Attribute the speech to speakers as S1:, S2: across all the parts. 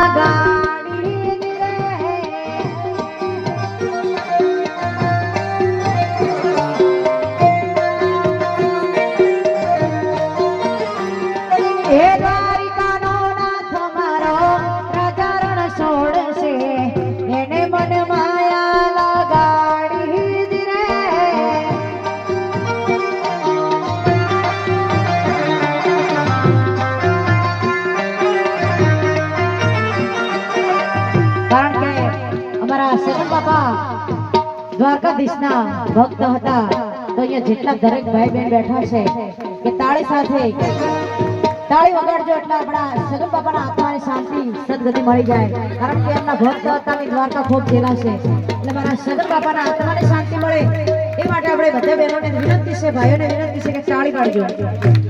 S1: Bye. દ્વારકાધીશના ભક્ત હતા. તો અહીંયા જેટલા દરેક ભાઈ બહેન બેઠા છે કે તાળી સાથે તાળી વગાડજો એટલે આપણા સગન બાપાના આત્માને શાંતિ, સદગતિ મળી જાય. કારણ કે એમના ભક્ત હતા દ્વારકા ખૂબ જેલા છે. એટલે મારા સગન બાપાના આત્માને શાંતિ મળે. એ માટે આપણે બધા બહેનોને વિનંતી છે, ભાઈઓને વિનંતી છે કે તાળી પાડજો.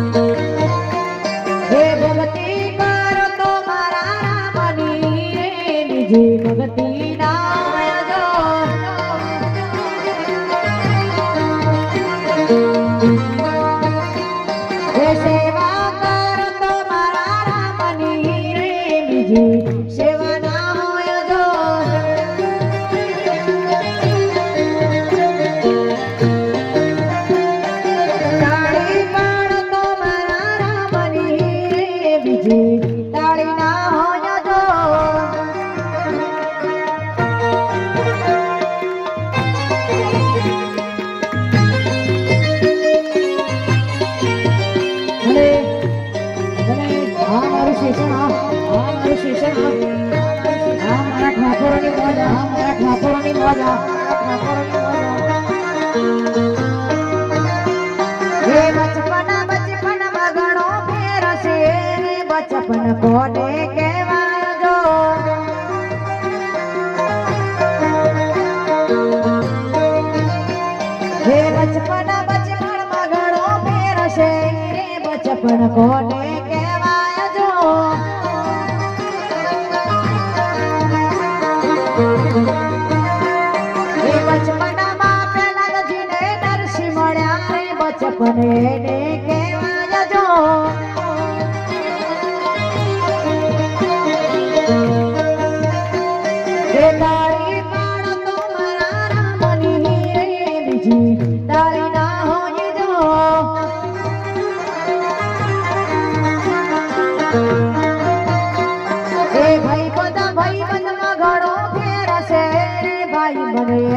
S1: બચપન કોને કહેવાય જો હે બચપન બચપન બગડો ફેરશે રે બચપન કોને બચપન એને કહેવાય જો પાડો તો મારા રામની બીજી તાળી ના હોય જો. એ ભાઈ બધા ભાઈ બંધમાં ઘણો ફેર છે ભાઈ બને